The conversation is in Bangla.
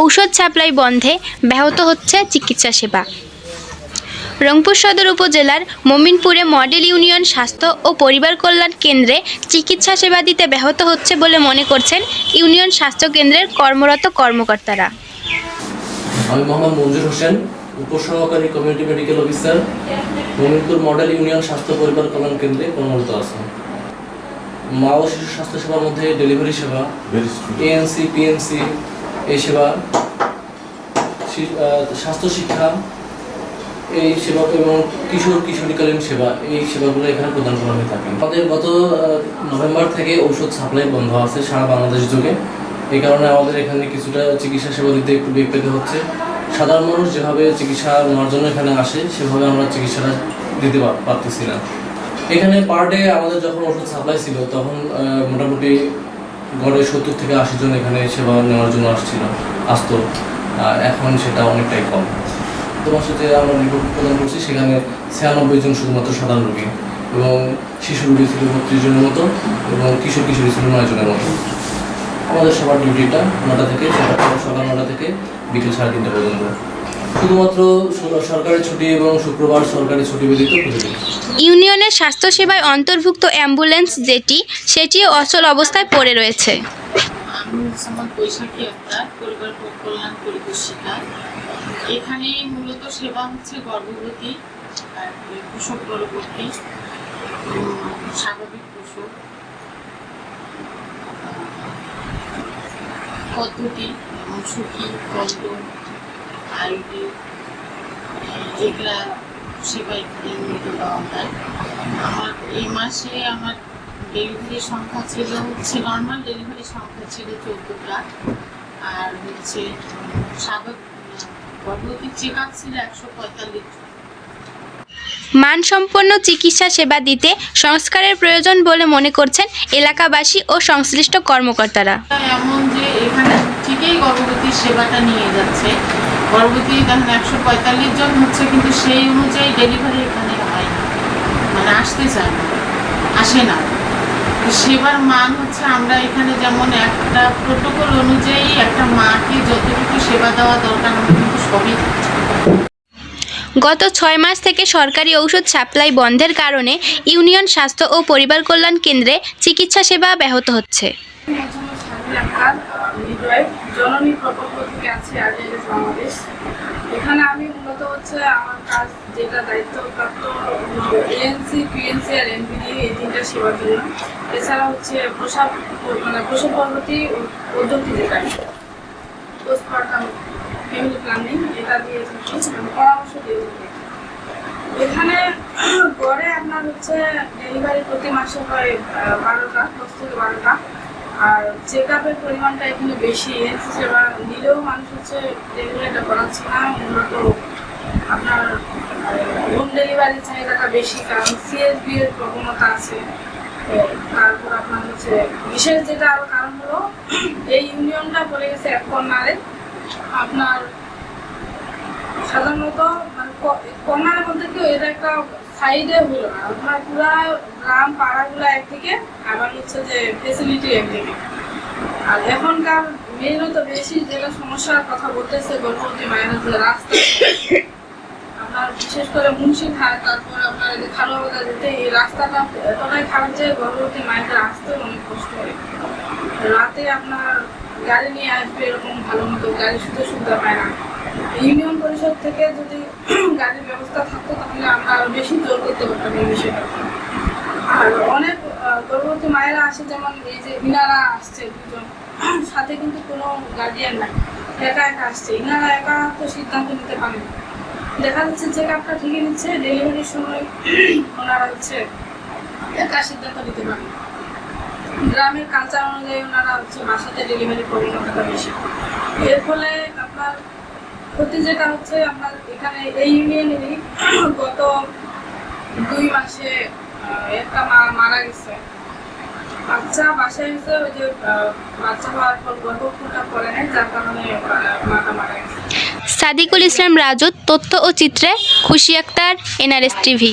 ঔষধ সাপ্লাই বন্ধে ব্যাহত হচ্ছে চিকিৎসা সেবা। রংপুর সদর উপজেলার মমিনপুরে মডেল ইউনিয়ন স্বাস্থ্য ও পরিবার কল্যাণ কেন্দ্রে চিকিৎসা সেবা দিতে ব্যাহত হচ্ছে বলে মনে করছেন ইউনিয়ন স্বাস্থ্য কেন্দ্রের কর্মরত কর্মকর্তারা। আমি মোহাম্মদ মঞ্জুর হোসেন উপসহকারী community medical officer Mominpur model union স্বাস্থ্য পরিবার কল্যাণ কেন্দ্রে কর্মরত আছি। মা ও শিশু স্বাস্থ্য সেবার মধ্যে ডেলিভারি সেবা এএনসি পিএনসি এই সেবা স্বাস্থ্য শিক্ষা, এই সেবা এবং কিশোর, কিশোরীকালীন সেবা, এই সেবাগুলো এখানে প্রদান করা হয়ে থাকে। আমাদের গত নভেম্বর থেকে ঔষধ সাপ্লাই বন্ধ আছে সারা বাংলাদেশ জুড়ে। এই কারণে আমাদের এখানে কিছুটা চিকিৎসা সেবা দিতে একটু বেগ পেতে হচ্ছে। সাধারণ মানুষ যেভাবে চিকিৎসা নেওয়ার জন্য এখানে আসে, সেভাবে আমরা চিকিৎসাটা দিতে পারতেছি না। এখানে পার ডে আমাদের যখন ওষুধ সাপ্লাই ছিল, তখন মোটামুটি গড়ে সত্তর থেকে আশি জন এখানে সেবা নেওয়ার জন্য আসছিল, আসতো। এখন সেটা অনেকটাই কম। তোমার সাথে আমরা রিপোর্ট প্রদান করছি, সেখানে ছিয়ানব্বই জন শুধুমাত্র সাধারণ রোগী এবং শিশু রোগী ছিল বত্রিশ জনের মতো এবং কিশোর কিশোরী ছিল নয় জনের মতো। আমাদের সবার ডিউটিটা নটা থেকে সকাল নটা থেকে বিকেল সাড়ে তিনটা পর্যন্ত। শুধুমাত্র সরকারি ছুটি এবং শুক্রবার সরকারি ছুটি ব্যতীত ইউনিয়নের স্বাস্থ্যসেবায় অন্তর্ভুক্ত অ্যাম্বুলেন্স যেটি সেটিও অচল অবস্থায় পড়ে রয়েছে। এখানে মূলত সেবা হচ্ছে গর্ভবতী প্রসব স্বাভাবিক আহ, পদ্ধতি সুখী কন্ডম আইডি এগুলা সেবা এখানে মূলত পাওয়া আমার। এই মাসে আমার ডেলিভারি সংখ্যা ছিল হচ্ছে নর্মাল ডেলিভারি সংখ্যা ছিল চোদ্দোটা। আর হচ্ছে স্বাভাবিক গর্ভবতী চেক আপ ছিল একশো পঁয়তাল্লিশ মানসম্পন্ন চিকিৎসা সেবা দিতে সংস্কারের প্রয়োজন বলে মনে করছেন এলাকাবাসী ও সংশ্লিষ্ট কর্মকর্তারা। এমন যে এখানে ঠিকই গর্ভবতীর সেবাটা নিয়ে যাচ্ছে। গর্ভবতী দেখেন একশো পঁয়তাল্লিশ জন হচ্ছে, কিন্তু সেই অনুযায়ী ডেলিভারি এখানে হয় মানে আসতে চায় না, আসে না। সেবার মান হচ্ছে আমরা এখানে যেমন একটা প্রোটোকল অনুযায়ী একটা মাকে যতটুকু সেবা দেওয়া দরকার, আমরা কিন্তু সবই গত ছয় মাস থেকে সরকারি ঔষধ সাপ্লাই বন্ধের কারণে ইউনিয়ন স্বাস্থ্য ও পরিবার কল্যাণ কেন্দ্রে চিকিৎসা সেবা ব্যাহত হচ্ছে। জননী প্রকল্প থেকে আছি আরডিএস বাংলাদেশ এখানে আমি মূলত হচ্ছে আমার কাজ যেটা দায়িত্বপ্রাপ্ত এএনসি, পিএনসি আর এনপিডি এই তিনটা সেবার জন্য। এছাড়া হচ্ছে প্রসাব মানে প্রসব পদ্ধতি যেটা পোস্টমার্টাম ফ্যামিলি প্ল্যানিং এটা দিয়ে মানে পরামর্শ দিয়ে এখানে গড়ে আপনার হচ্ছে ডেলিভারি প্রতি মাসে হয় বারোটা, দশ থেকে বারোটা। আর চেক আপের পরিমাণটা এখানে বেশি। এনসি সেবা নিলেও মানুষ হচ্ছে ডেলিভারিটা করাচ্ছে না। মূলত আপনার হোম ডেলিভারি চাহিদাটা বেশি কারণ সিএসবি এর প্রবণতা আছে। তারপর আপনার হচ্ছে বিশেষ যেটা আরও কারণ হলো, এই ইউনিয়নটা পড়ে গেছে এক কর্নারে। আপনার সাধারণত মানে কর্নারের মধ্যে কেউ এটা একটা সাইডে হলো না পুরা গ্রাম, পাড়াগুলো একদিকে আবার হচ্ছে যে ফেসিলিটি একদিকে আর এখনকার মেইনত বেশি যেটা সমস্যার কথা বলতেছে গর্ভবতী মায়ের যে রাস্তা। আপনার বিশেষ করে মুন্সিঘাট তারপর আপনার যে খালুয়াবাদা যেতে, এই রাস্তাটা এতটাই খারাপ যে গর্ভবতী মায়েদের আসতে অনেক কষ্ট হয়। রাতে আপনার গাড়ি নিয়ে আসবে এরকম ভালো মতো, গাড়ি সুযোগ সুবিধা পায় না। ইউনিয়ন পরিষদ থেকে যদি গাড়ির ব্যবস্থা থাকতো, তাহলে আমরা আরও বেশি জোর করতে পারতাম এই বিষয়টা। আর অনেক গর্ভবতী মায়েরা আসে, যেমন এই যে ইনারা আসছে দুজন, সাথে কিন্তু কোনো গার্ডিয়ান নাই, একা একা আসছে। ইনারা একা তো সিদ্ধান্ত নিতে পারে দেখা যাচ্ছে চেক আপটা ঠিকই নিচ্ছে ডেলিভারির সময় ওনারা হচ্ছে একা সিদ্ধান্ত নিতে পারে গ্রামের কালচার অনুযায়ী ওনারা হচ্ছে বাসাতে ডেলিভারি প্রবণতাটা বেশি। এর ফলে আপনার ক্ষতি যেটা হচ্ছে, আমার এখানে এই ইউনিয়নেরই গত দুই মাসে একটা মা মারা গেছে। বাচ্চা বাসায় হয়েছে ওই যে বাচ্চা হওয়ার পর গর্ভপুরটা করে নেয় যার কারণে মাটা মারা গেছে। সাদিকুল ইসলাম রাজু তথ্য ও চিত্রে খুশি আক্তার, এনআরএস টিভি।